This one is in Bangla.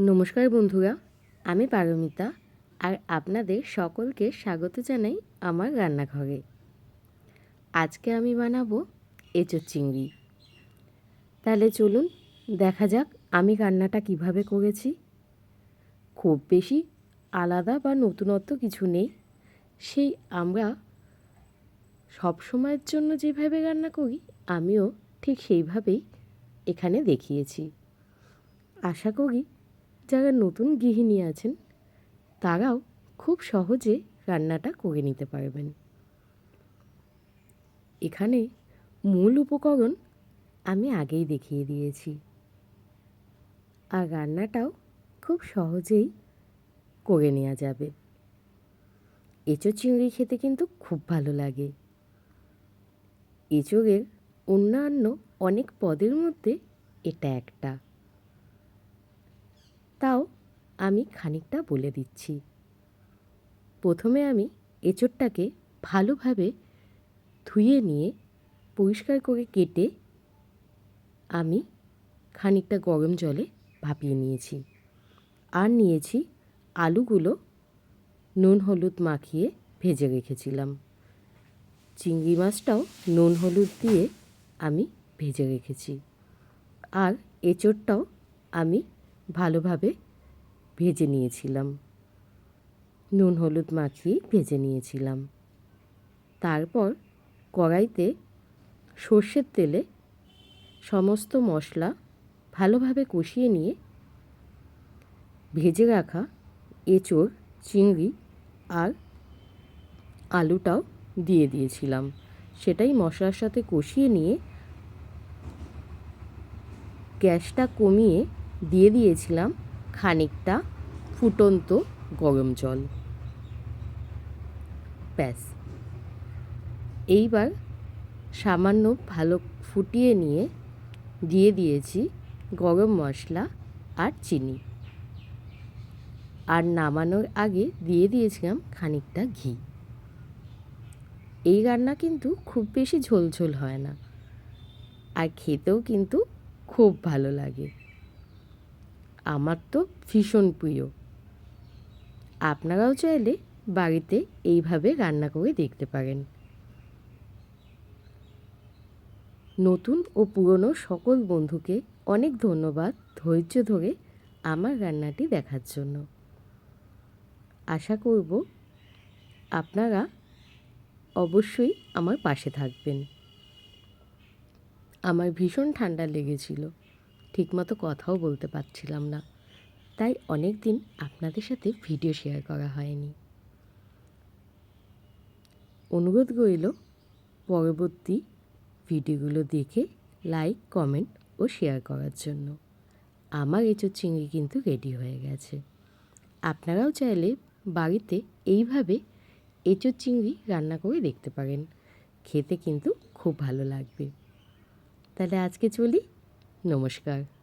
নমস্কার বন্ধুরা, আমি পারমিতা আর আপনাদের সকলকে স্বাগত জানাই আমার রান্নাঘরে। আজকে আমি বানাবো এঁচোর চিংড়ি। তাহলে চলুন দেখা যাক আমি রান্নাটা কীভাবে করেছি। খুব বেশি আলাদা বা নতুনত্ব কিছু নেই। সেই আমরা সব সময়ের জন্য যেভাবে রান্না করি, আমিও ঠিক সেইভাবেই এখানে দেখিয়েছি। আশা করি যারা নতুন গৃহিণী আছেন, তারাও খুব সহজে রান্নাটা করে নিতে পারবেন। এখানে মূল উপকরণ আমি আগেই দেখিয়ে দিয়েছি। আর রান্নাটাও খুব সহজেই করে নেওয়া যাবে। এঁচো চিংড়ি খেতে কিন্তু খুব ভালো লাগে। এঁচোড়ের অন্যান্য অনেক পদের মধ্যে এটা একটা। তাও আমি খানিকটা বলে দিচ্ছি। প্রথমে আমি এঁচোড়টাকে ভালোভাবে ধুয়ে নিয়ে পরিষ্কার করে কেটে আমি খানিকটা গরম জলে ভাপিয়ে নিয়েছি। আর নিয়েছি আলুগুলো নুন হলুদ মাখিয়ে ভেজে রেখেছিলাম। চিংড়ি মাছটাও নুন হলুদ দিয়ে আমি ভেজে রেখেছি। আর এঁচোড়টাও আমি ভালোভাবে ভেজে নিয়েছিলাম। নুন, হলুদ মাখিয়ে ভেজে নিয়েছিলাম। তারপর কড়াইতে সর্ষের তেলে সমস্ত মশলা ভালোভাবে কষিয়ে নিয়ে ভেজে রাখা এঁচোড়, চিংড়ি আর আলুটাও দিয়ে দিয়েছিলাম। সেটাই মশলার সাথে কষিয়ে নিয়ে গ্যাসটা কমিয়ে দিয়ে দিয়েছিলাম খানিকটা ফুটন্ত গরম জল। ব্যাস। এইবার সামান্য ভালো ফুটিয়ে নিয়ে দিয়ে দিয়েছি গরম মশলা আর চিনি। আর নামানোর আগে দিয়ে দিয়েছিলাম খানিকটা ঘি। এই রান্না কিন্তু খুব বেশি ঝোল ঝোল হয় না। আর খেতেও কিন্তু খুব ভালো লাগে। আমার তো ভীষণ প্রিয়। আপনারাও চাইলে বাড়িতে এইভাবে রান্না করে দেখতে পারেন। নতুন ও পুরনো সকল বন্ধুকে অনেক ধন্যবাদ ধৈর্য ধরে আমার রান্নাটি দেখার জন্য। আশা করব আপনারা অবশ্যই আমার পাশে থাকবেন। আমার ভীষণ ঠান্ডা লেগেছিল। ঠিকমতো কথাও বলতে পারছিলাম না। তাই অনেক দিন আপনাদের সাথে ভিডিও শেয়ার করা হয়নি। অনুরোধ রইল, পরবর্তী ভিডিওগুলো দেখে লাইক, কমেন্ট ও শেয়ার করার জন্য। আমার এঁচোর চিংড়ি কিন্তু রেডি হয়ে গেছে। আপনারাও চাইলে বাড়িতে এইভাবে এঁচোর চিংড়ি রান্না করে দেখতে পারেন। খেতে কিন্তু খুব ভালো লাগবে। তাহলে আজকে চলি নমস্কার।